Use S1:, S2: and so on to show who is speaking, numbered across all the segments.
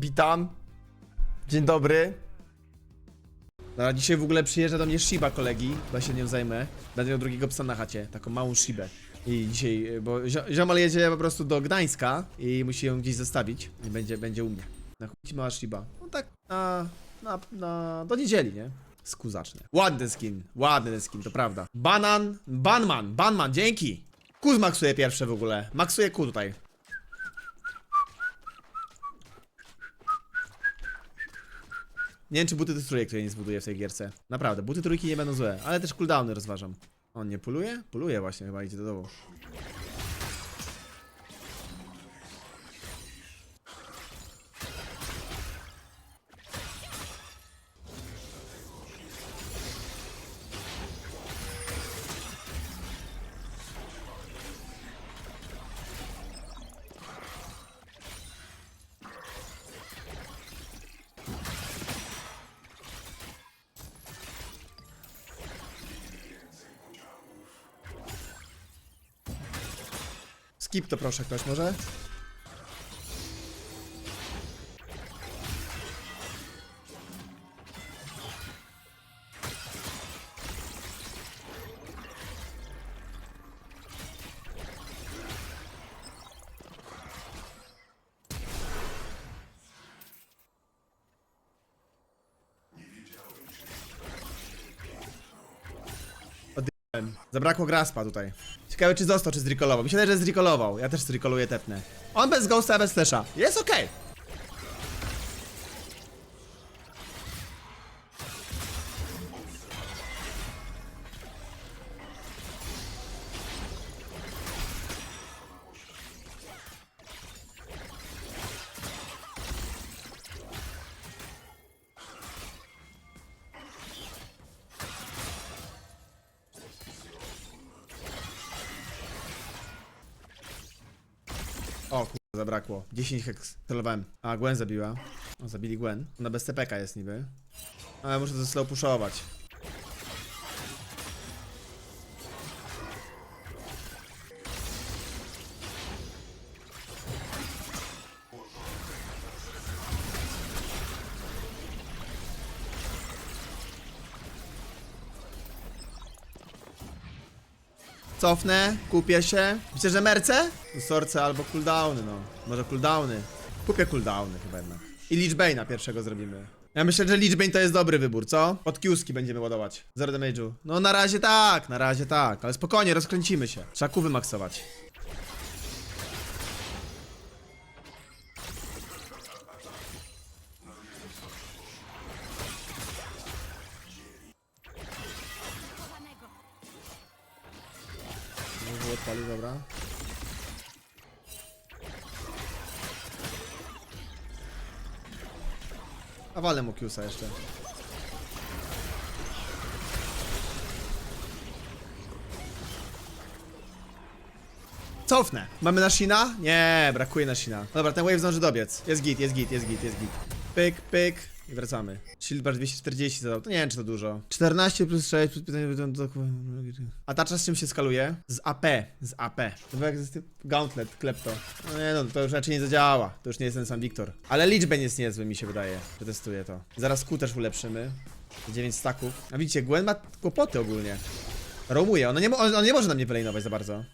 S1: Witam. Dzień dobry. No, dzisiaj w ogóle przyjeżdża do mnie Shiba kolegi, bo się nią zajmę. Będę miał drugiego psa na chacie, taką małą Shibę. I dzisiaj, y, bo zio- ziomal jedzie po prostu do Gdańska i musi ją gdzieś zostawić. I będzie, będzie u mnie. Na chuj mała Shiba. No tak na, na, na, do niedzieli, nie? Skuzaczne. Ładny skin, ładny skin, to prawda. Banan, Banman, Banman, dzięki. Kuz maksuje pierwsze w ogóle. Maksuje Q tutaj. Nie wiem, czy buty jest trójek, które nie zbuduję w tej gierce. Naprawdę, buty trójki nie będą złe, ale też cooldowny rozważam. On nie puluje? Puluje właśnie, chyba idzie do domu. Skip to proszę ktoś może? Zabrakło graspa tutaj. Ciekawe czy został, czy zrikolował. Wydaje, że zrikolował. Ja też zrikoluję tepnę. On bez ghosta, bez flesza. Jest okej. O zabrakło. 10 heks celowałem. A, Gwen zabiła. O, zabili Gwen. Ona bez TPK jest niby. Ale muszę to slow pushować. Cofnę, kupię się. Myślę, że merce? Sorce albo cooldowny, no. Może cooldowny. Kupię cooldowny chyba jednak. I Lichbane'a pierwszego zrobimy. Ja myślę, że Lichbane to jest dobry wybór, co? Pod Kiuski będziemy ładować. Zero damage'u. No na razie tak, na razie tak. Ale spokojnie, rozkręcimy się. Trzeba ku wymaksować. Odpalił, dobra. A walę mu Qsa jeszcze. Cofnę. Mamy Nashina? Nie, brakuje Nashina. Dobra, ten wave zdąży dobiec. Jest git, jest git, jest git, jest git. Pyk, pyk. I wracamy. Shield bar 240 zadał. To nie wiem, czy to dużo. 14 plus 6 plus 15 to... A ta czas z czym się skaluje? Z AP. Z AP. To jak z tym Gauntlet, klepto. No nie no, to już raczej nie zadziała. To już nie jest ten sam Wiktor. Ale liczbę jest niezły, mi się wydaje. Przetestuję to. Zaraz Q też ulepszymy. 9 staków. A widzicie, Gwen ma kłopoty ogólnie. Roamuje. Ona nie, on, on nie może na mnie wylejnować za bardzo.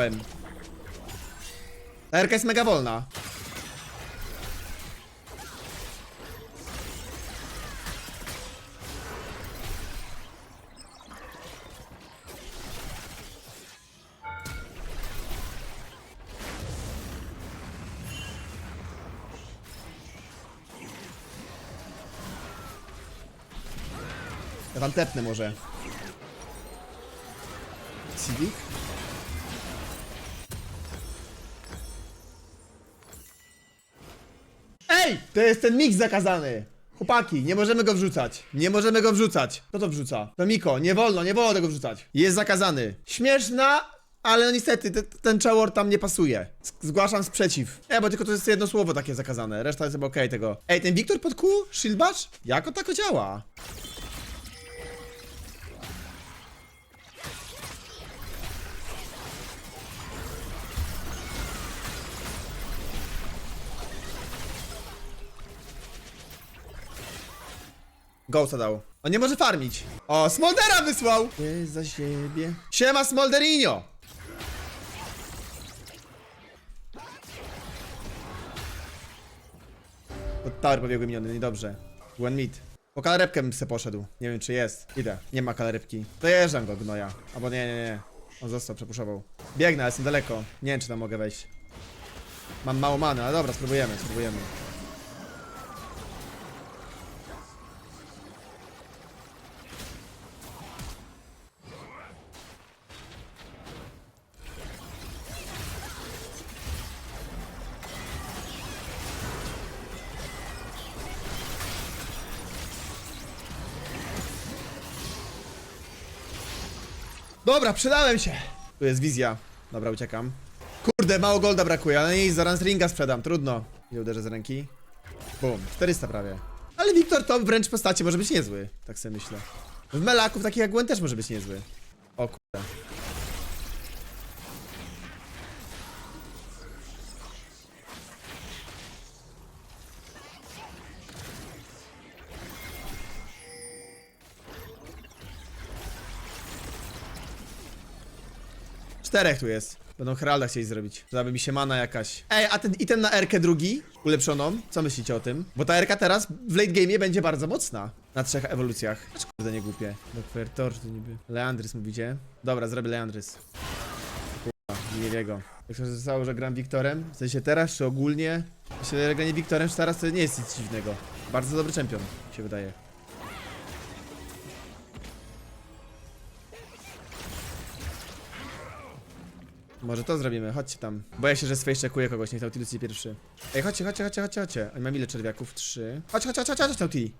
S1: Ojebałem. Ta Erka jest mega wolna. Ja tepnę może. Civic? To jest ten mix zakazany! Chłopaki, nie możemy go wrzucać. Nie możemy go wrzucać. Kto to wrzuca? To Miko, nie wolno, nie wolno tego wrzucać. Jest zakazany. Śmieszna, ale niestety te, ten czałor tam nie pasuje. Z- Zgłaszam sprzeciw. E, bo tylko to jest jedno słowo takie zakazane. Reszta jest chyba okej tego. Ej, ten Wiktor pod Q? Shieldbash? Jak on tak działa? Ghosta dał. On nie może farmić. O, Smoldera wysłał! Jest za siebie. Siema Smolderinho! Pod tower pobiegły miniony, niedobrze. One mid. Po kalarepkę bym se poszedł. Nie wiem czy jest. Idę. Nie ma kalarepki. Dojeżdżam go, gnoja. Albo nie, nie, nie. On został, przepuszował. Biegnę, ale jestem daleko. Nie wiem czy tam mogę wejść. Mam mało many, ale dobra, spróbujemy, spróbujemy. Dobra, przydałem się. Tu jest wizja. Dobra, uciekam. Kurde, mało golda brakuje, ale nie, zaraz ringa sprzedam, trudno. Nie uderzę z ręki. Bum, 400 prawie. Ale Wiktor to wręcz w postaci może być niezły, tak sobie myślę. W melaków takich jak Gwen też może być niezły. O kurde. Czterech tu jest. Będą Heralda chcieli zrobić. Żeby mi się mana jakaś. Ej, a ten item na Erkę drugi, ulepszoną, co myślicie o tym? Bo ta Erka teraz w late game'ie będzie bardzo mocna. Na trzech ewolucjach. Aż kurde nie głupie. Torch to niby. Leandrys mówicie? Dobra, zrobię Leandrys. Kurwa, nie jego. Jak się zostało, że gram Wiktorem, w sensie teraz, czy ogólnie? Że granie Wiktorem czy teraz to nie jest nic dziwnego. Bardzo dobry czempion, się wydaje. Może to zrobimy, chodźcie tam. Boję się, że Space czekuje kogoś, niech Nautilus idzie pierwszy. Ej, chodźcie, chodźcie, chodźcie, chodźcie, chodźcie. Mam ile czerwiaków? Trzy. Chodź, chodź, chodź, chodź, chodź, Nautilus.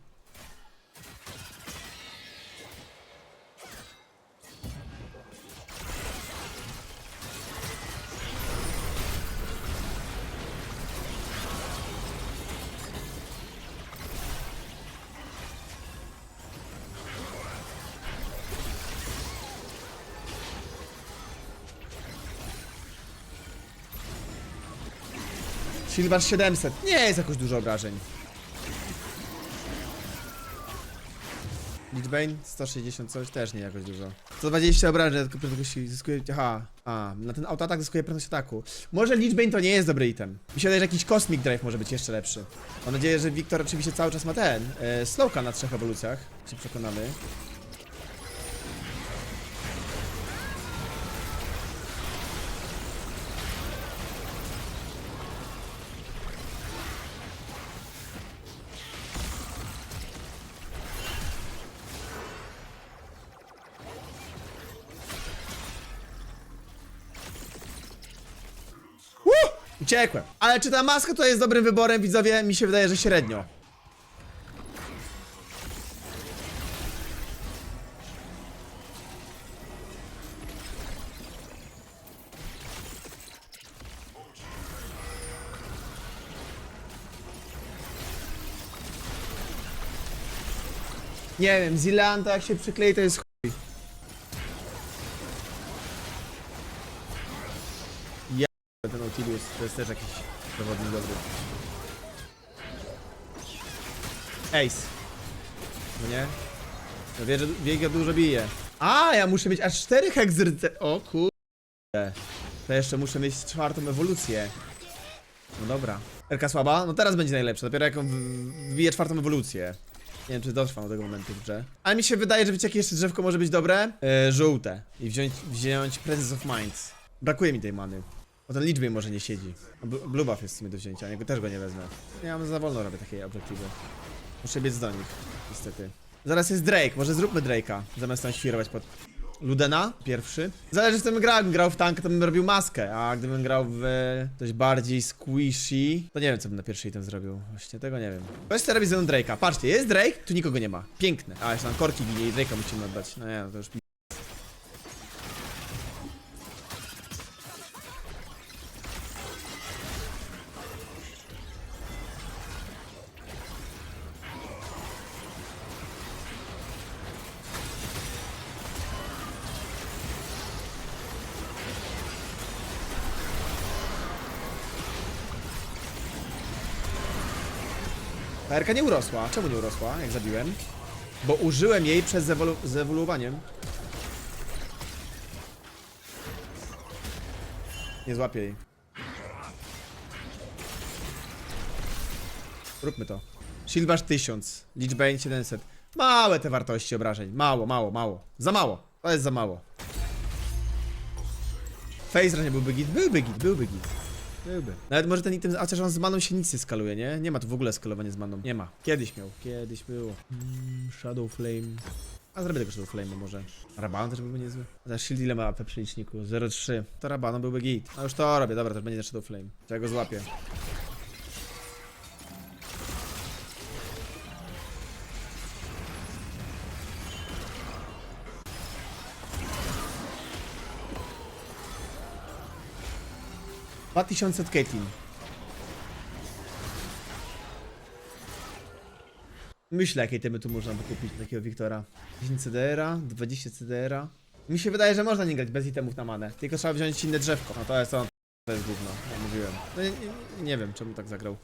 S1: Silver 700. Nie jest jakoś dużo obrażeń. Lichbane 160 coś też nie jakoś dużo. 120 obrażeń, tylko prędkość zyskuje. Aha, a, na ten autoatak zyskuje prędkość ataku. Może Lichbane to nie jest dobry item. Mi się wydaje, że jakiś Cosmic Drive może być jeszcze lepszy. Mam nadzieję, że Wiktor oczywiście cały czas ma ten. E, slowka na trzech ewolucjach. Się przekonamy. Uciekłem. Ale czy ta maska to jest dobrym wyborem, widzowie? Mi się wydaje, że średnio. Nie wiem, Zilanta jak się przyklei to jest to jest też jakiś zawodnik dobry. Ace. No nie? No wie, że Wiega dużo bije. A, ja muszę mieć aż 4 hexyrce. O kurde. To jeszcze muszę mieć czwartą ewolucję. No dobra. Erka słaba? No teraz będzie najlepsza. Dopiero jak wbije czwartą ewolucję. Nie wiem, czy dotrwam do tego momentu w. Ale mi się wydaje, że wiecie, jakie jeszcze drzewko może być dobre? Yy, żółte. I wziąć, wziąć Presence of Minds. Brakuje mi tej many. Bo ten liczby może nie siedzi. Bl- Blue buff jest w sumie do wzięcia, niego też go nie wezmę. Ja mam za wolno robię takie obiektywy. Muszę biec do nich, niestety. Zaraz jest Drake, może zróbmy Drake'a, zamiast tam świrować pod... Ludena, pierwszy. Zależy z tym grał, grał w tank, to bym robił maskę, a gdybym grał w coś bardziej squishy, to nie wiem, co bym na pierwszy item zrobił. Właśnie tego nie wiem. Weź sobie robić ze mną Drake'a. Patrzcie, jest Drake, tu nikogo nie ma. Piękne. A, jeszcze tam korki ginie i Drake'a musimy oddać. No nie, no to już... Ta nie urosła. Czemu nie urosła, jak zabiłem? Bo użyłem jej przed zewolu zewoluowaniem. Nie złapię jej. Róbmy to. Shieldbash 1000, Lichbane 700. Małe te wartości obrażeń. Mało, mało, mało. Za mało. To jest za mało. Phasra nie byłby git? Byłby git, byłby git. Byłby. Nawet może ten item, a chociaż on z maną się nic nie skaluje, nie? Nie ma tu w ogóle skalowania z maną. Nie ma. Kiedyś miał. Kiedyś było. Mm, Shadow Flame. A zrobię tego Shadow Flame'a może. Rabano też byłby niezły. A teraz shield ile ma AP przy liczniku? 0,3. To Rabano byłby git. A już to robię, dobra, to będzie Shadow Flame. To ja go złapię. Dwa tysiące od Caitlyn. Myślę, jakie temy tu można by kupić takiego Wiktora. 10 CDR-a, 20 CDR-a. Mi się wydaje, że można nie grać bez itemów na manę. Tylko trzeba wziąć inne drzewko. No to jest on. To jest gówno, ja mówiłem. No nie, nie, nie wiem, czemu tak zagrał.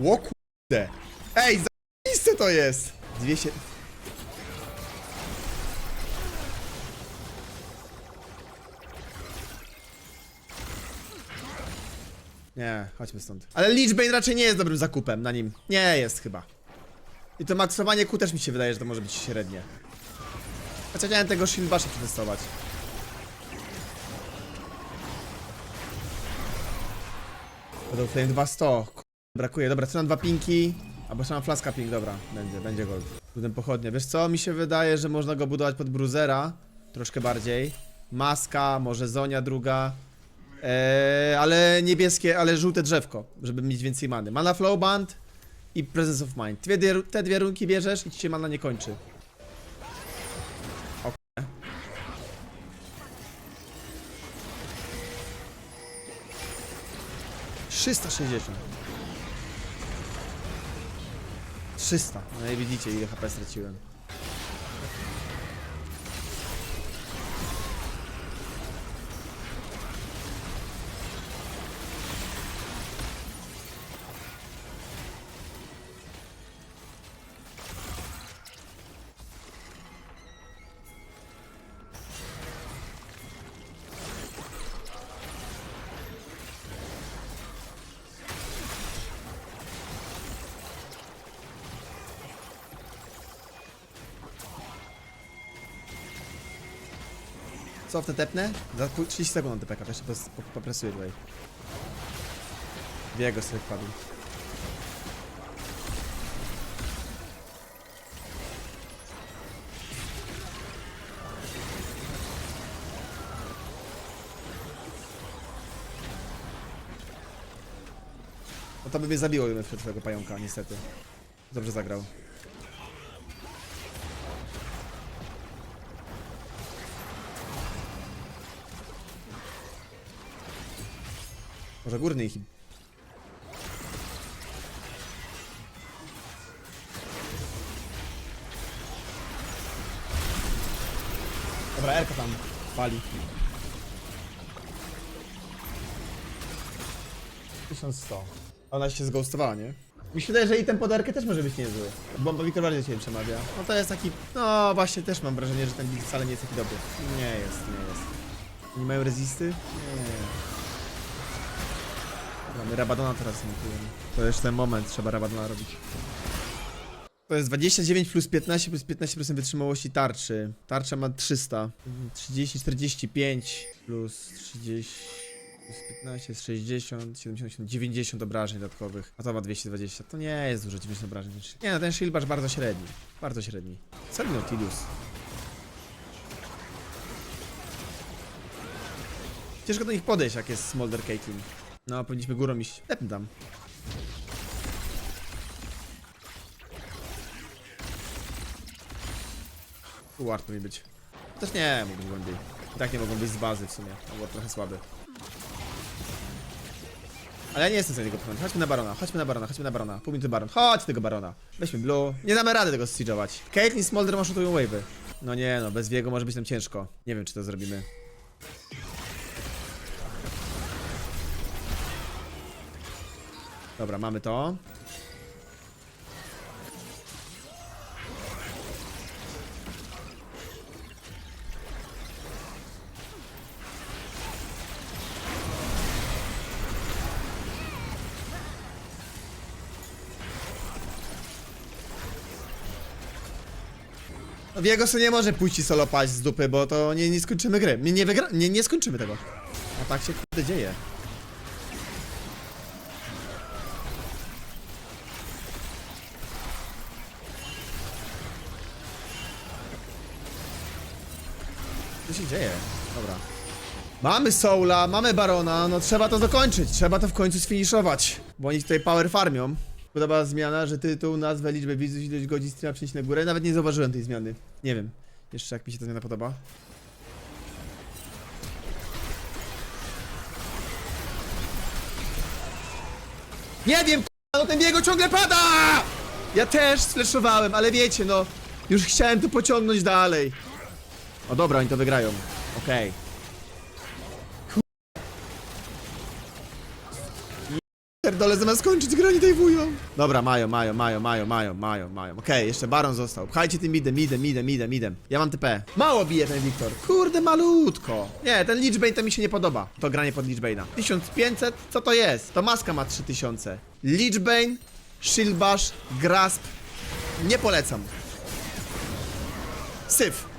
S1: Ło kurde. Ej, zajebiste to jest! 200... Nie, chodźmy stąd. Ale Lichbane raczej nie jest dobrym zakupem na nim. Nie jest chyba. I to maksowanie Q też mi się wydaje, że to może być średnie. Chociaż chciałem tego Shieldbasha przetestować. Będą Flame 200. Ku- Brakuje. Dobra, co nam dwa pinki? Albo mam flaska pink, dobra. Będzie, będzie gold. Budem pochodnie. Wiesz co? Mi się wydaje, że można go budować pod bruzera. Troszkę bardziej. Maska, może zonia druga. Eee, ale niebieskie, ale żółte drzewko, żeby mieć więcej many. Mana Flow Band i Presence of Mind. Dwie, te dwie runki bierzesz i ci się mana nie kończy. O k***e. Trzysta sześćdziesiąt. 300. No i widzicie ile HP straciłem. Co w te tepnę? Za pół- 30 sekund na TPK, jeszcze popresuję tutaj. Diego sobie wpadł. No to by mnie zabiło wszedł w tego pająka, niestety. Dobrze zagrał. Może górny ich. Dobra, Erka tam pali. 1100. Ona się zghostowała, nie? Mi się wydaje, że i ten podarkę też może być niezły. Bomba Wiktor bardziej się przemawia. No to jest taki... No właśnie też mam wrażenie, że ten build wcale nie jest taki dobry. Nie jest, nie jest. Nie mają rezisty? Nie. Mamy Rabadona teraz montujemy. To już ten moment, trzeba Rabadona robić. To jest 29 plus 15 plus 15% wytrzymałości tarczy. Tarcza ma 300. 30, 45 plus 30 plus 15 jest 60, 70, 90 obrażeń dodatkowych. A to ma 220. To nie jest dużo 90 obrażeń. Nie no, ten Shieldbash bardzo średni. Bardzo średni. Co Nautilus? Ciężko do nich podejść, jak jest Smolder Caitlyn. No, powinniśmy górą iść. Tepnę tam. Tu ward powinien być. Też nie, mógł być głębiej. I tak nie mogą być z bazy w sumie. Było trochę słaby. Ale ja nie jestem w stanie go pchnąć. Chodźmy na barona, chodźmy na barona, chodźmy na barona. Pół minuty baron. Chodź tego barona. Weźmy blue. Nie damy rady tego siege'ować. Caitlyn Smolder maszutują wave'y. No nie no, bez wiego może być nam ciężko. Nie wiem czy to zrobimy. Dobra, mamy to. Viego sobie nie może pójść solo paść z dupy, bo to nie, nie skończymy gry. Nie, nie, wygra nie, nie skończymy tego. A tak się kurde dzieje. Dzieje? Dobra. Mamy Soula, mamy Barona, no trzeba to dokończyć, trzeba to w końcu sfiniszować, bo oni tutaj power farmią. Podoba zmiana, że tytuł, nazwę, liczbę widzów, ilość godzin streama przenieść na górę. Nawet nie zauważyłem tej zmiany. Nie wiem. Jeszcze jak mi się ta zmiana podoba. Nie wiem, no ten biego ciągle pada! Ja też sfleszowałem, ale wiecie, no. Już chciałem to pociągnąć dalej. O dobra, oni to wygrają. Okej. Pierdolę, zamiast skończyć grę, oni tej wują. Dobra, mają, mają, mają, mają, mają, mają, mają. Okej, jeszcze Baron został. Pchajcie tym midem, midem, midem, midem, midem. Ja mam TP. Mało bije ten Wiktor. Kurde, malutko. Nie, ten Lichbane to mi się nie podoba. To granie pod Lichbane'a. 1500? Co to jest? To maska ma 3000. Lichbane, Shieldbash, Grasp. Nie polecam. Syf.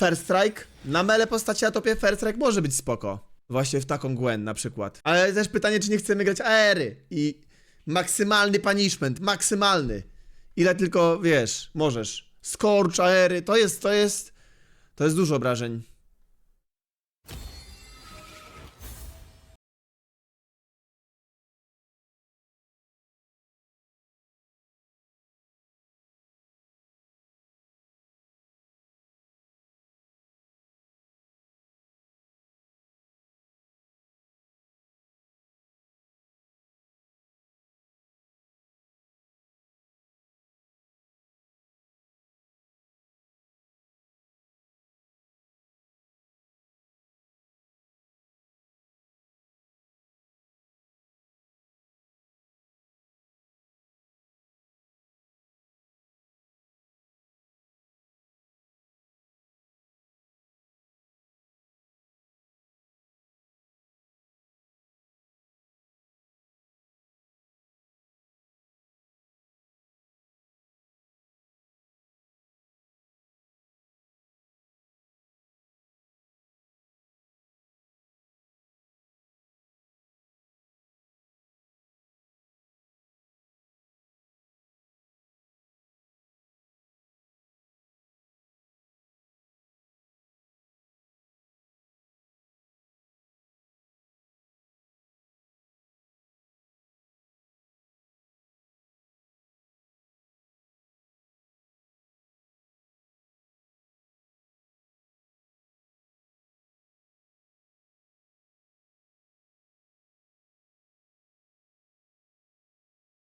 S1: First Strike na mele postaci na topie Strike może być spoko. Właśnie w taką Gwen na przykład. Ale też pytanie, czy nie chcemy grać aery i maksymalny punishment, maksymalny. Ile tylko, wiesz, możesz. Scorch, aery, to jest, to jest, to jest dużo obrażeń.